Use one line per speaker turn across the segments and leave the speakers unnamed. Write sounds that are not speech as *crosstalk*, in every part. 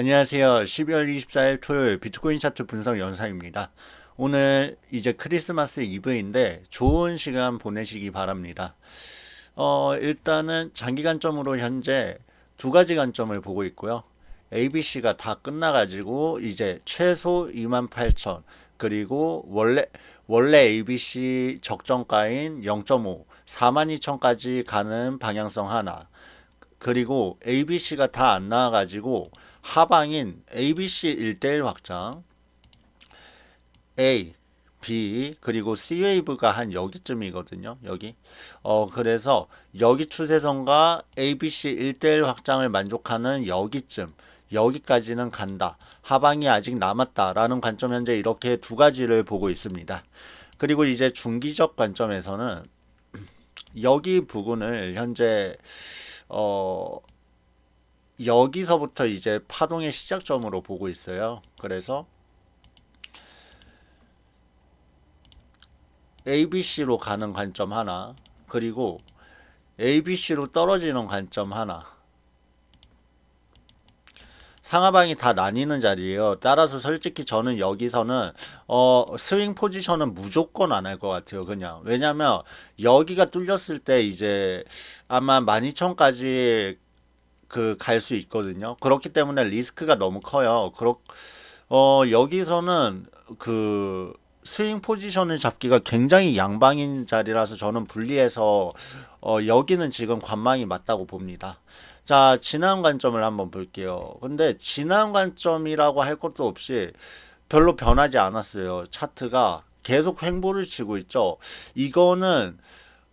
안녕하세요. 12월 24일 토요일 비트코인 차트 분석 영상입니다. 오늘 이제 크리스마스 이브인데 좋은 시간 보내시기 바랍니다. 어, 일단은 장기 관점으로 현재 두 가지 관점을 보고 있고요. ABC가 다 끝나가지고 이제 최소 28,000 그리고 원래 원래 ABC 적정가인 0.5 42,000까지 가는 방향성 하나 그리고 ABC가 다 안 나와가지고 하방인 ABC 1대1 확장 A, B 그리고 C 웨이브가 한 여기쯤이거든요. 여기. 어 그래서 여기 추세선과 ABC 1대1 확장을 만족하는 여기쯤 여기까지는 간다. 하방이 아직 남았다라는 관점 현재 이렇게 두 가지를 보고 있습니다. 그리고 이제 중기적 관점에서는 *clears throat* 여기 부분을 현재 어 여기서부터 이제 파동의 시작점으로 보고 있어요. 그래서 ABC로 가는 관점 하나, 그리고 ABC로 떨어지는 관점 하나. 상하방이 다 나뉘는 자리예요. 따라서 솔직히 저는 여기서는 어 스윙 포지션은 무조건 안 할 것 같아요. 그냥 왜냐면 여기가 뚫렸을 때 이제 아마 12,000까지 그 갈 수 있거든요. 그렇기 때문에 리스크가 너무 커요. 그렇 어 여기서는 그 스윙 포지션을 잡기가 굉장히 양방인 자리라서 저는 분리해서 어 여기는 지금 관망이 맞다고 봅니다. 자, 지난 관점을 한번 볼게요. 근데 지난 관점이라고 할 것도 없이 별로 변하지 않았어요. 차트가 계속 횡보를 치고 있죠. 이거는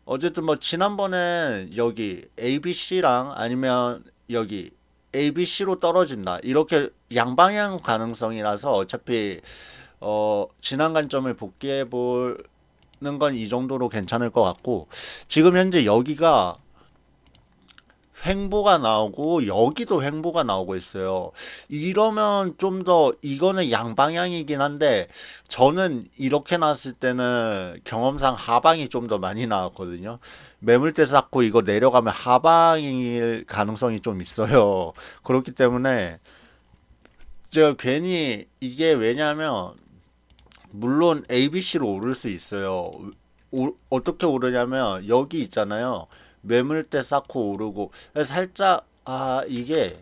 어쨌든 뭐 지난번에 여기 ABC랑 아니면 여기 ABC로 떨어진다. 이렇게 양방향 가능성이라서 어차피 어 지난 관점을 복귀해 보는 건 이 정도로 괜찮을 것 같고 지금 현재 여기가 횡보가 나오고 여기도 횡보가 나오고 있어요. 이러면 좀 더 이거는 양방향이긴 한데 저는 이렇게 나왔을 때는 경험상 하방이 좀 더 많이 나왔거든요. 매물대 쌓고 이거 내려가면 하방일 가능성이 좀 있어요. 그렇기 때문에 제가 괜히 이게 왜냐면 물론 ABC로 오를 수 있어요. 오, 어떻게 오르냐면 여기 있잖아요. 매물대 쌓고 오르고 살짝 아 이게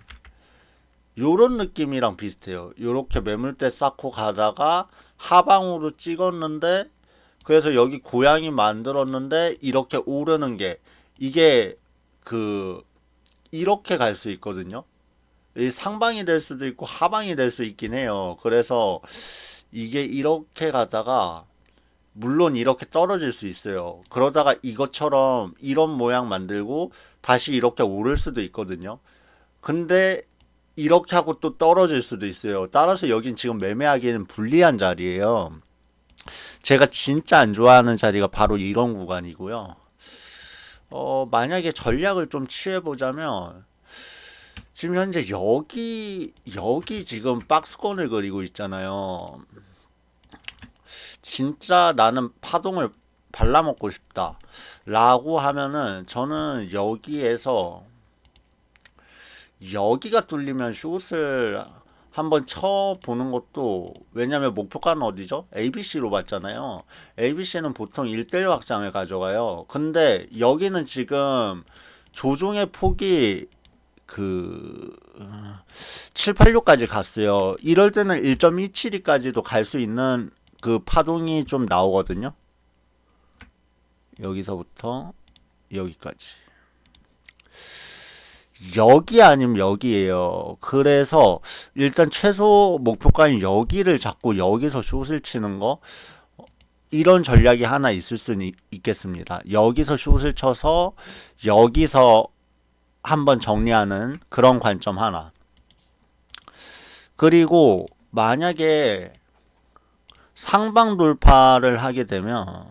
요런 느낌이랑 비슷해요. 요렇게 매물대 쌓고 가다가 하방으로 찍었는데 그래서 여기 고양이 만들었는데 이렇게 오르는 게 이게 그 이렇게 갈 수 있거든요. 이 상방이 될 수도 있고 하방이 될 수 있긴 해요. 그래서 이게 이렇게 가다가 물론 이렇게 떨어질 수 있어요. 그러다가 이것처럼 이런 모양 만들고 다시 이렇게 오를 수도 있거든요. 근데 이렇게 하고 또 떨어질 수도 있어요. 따라서 여긴 지금 매매하기에는 불리한 자리예요. 제가 진짜 안 좋아하는 자리가 바로 이런 구간이고요. 어, 만약에 전략을 좀 취해보자면, 지금 현재 여기, 여기 지금 박스권을 그리고 있잖아요. 진짜 나는 파동을 발라먹고 싶다. 라고 하면은 저는 여기에서 여기가 뚫리면 숏을 한번 쳐보는 것도 왜냐면 목표가는 어디죠? ABC로 봤잖아요. ABC는 보통 1대1 확장을 가져가요. 근데 여기는 지금 조종의 폭이 그 786까지 갔어요. 이럴 때는 1.272까지도 갈 수 있는 그 파동이 좀 나오거든요. 여기서부터 여기까지. 여기 아니면 여기에요. 그래서 일단 최소 목표가인 여기를 잡고 여기서 숏을 치는 거 이런 전략이 하나 있을 수는 있겠습니다. 여기서 숏을 쳐서 여기서 한번 정리하는 그런 관점 하나. 그리고 만약에 상방 돌파를 하게 되면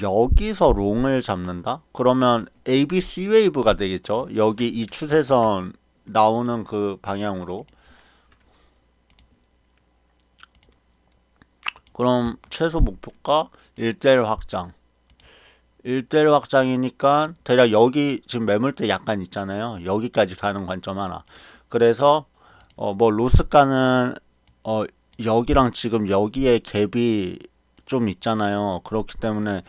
여기서 롱을 잡는다? 그러면 ABC 웨이브가 되겠죠. 여기 이 추세선 나오는 그 방향으로. 그럼 최소 목표가 1대1 확장. 1대1 확장이니까 대략 여기 지금 매물대 약간 있잖아요. 여기까지 가는 관점 하나. 그래서 어 뭐 로스가는 어 여기랑 지금 여기에 갭이 좀 있잖아요. 그렇기 때문에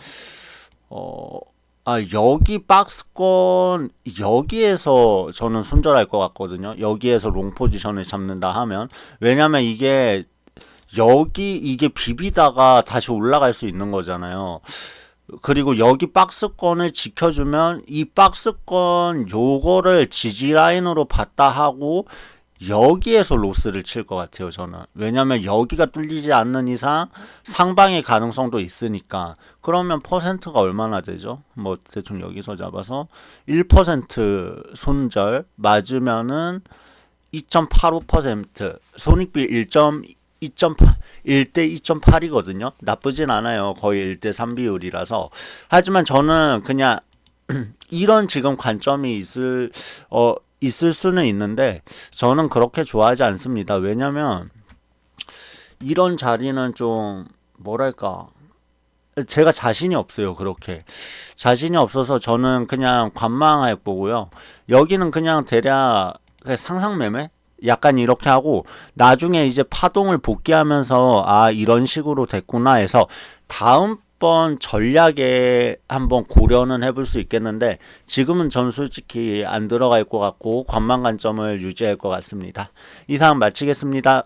어 아, 여기 박스권 여기에서 저는 손절할 것 같거든요. 여기에서 롱 포지션을 잡는다 하면 왜냐면 이게 여기 이게 비비다가 다시 올라갈 수 있는 거잖아요. 그리고 여기 박스권을 지켜주면 이 박스권 요거를 지지 라인으로 봤다 하고 여기에서 로스를 칠 것 같아요, 저는. 왜냐면 여기가 뚫리지 않는 이상 상방의 가능성도 있으니까. 그러면 퍼센트가 얼마나 되죠? 뭐 대충 여기서 잡아서 1% 손절 맞으면은 2.85% 손익비 1.2.8 1대 2.8이거든요. 나쁘진 않아요. 거의 1대 3 비율이라서. 하지만 저는 그냥 *clears throat* 이런 지금 관점이 있을 어 있을 수는 있는데 저는 그렇게 좋아하지 않습니다. 왜냐면 이런 자리는 좀 뭐랄까 제가 자신이 없어요. 그렇게 자신이 없어서 저는 그냥 관망할 거고요. 여기는 그냥 대략 상상 매매 약간 이렇게 하고 나중에 이제 파동을 복귀하면서 아 이런 식으로 됐구나 해서 다음 번 전략에 한번 고려는 해볼 수 있겠는데 지금은 전 솔직히 안 들어갈 것 같고 관망 관점을 유지할 것 같습니다. 이상 마치겠습니다.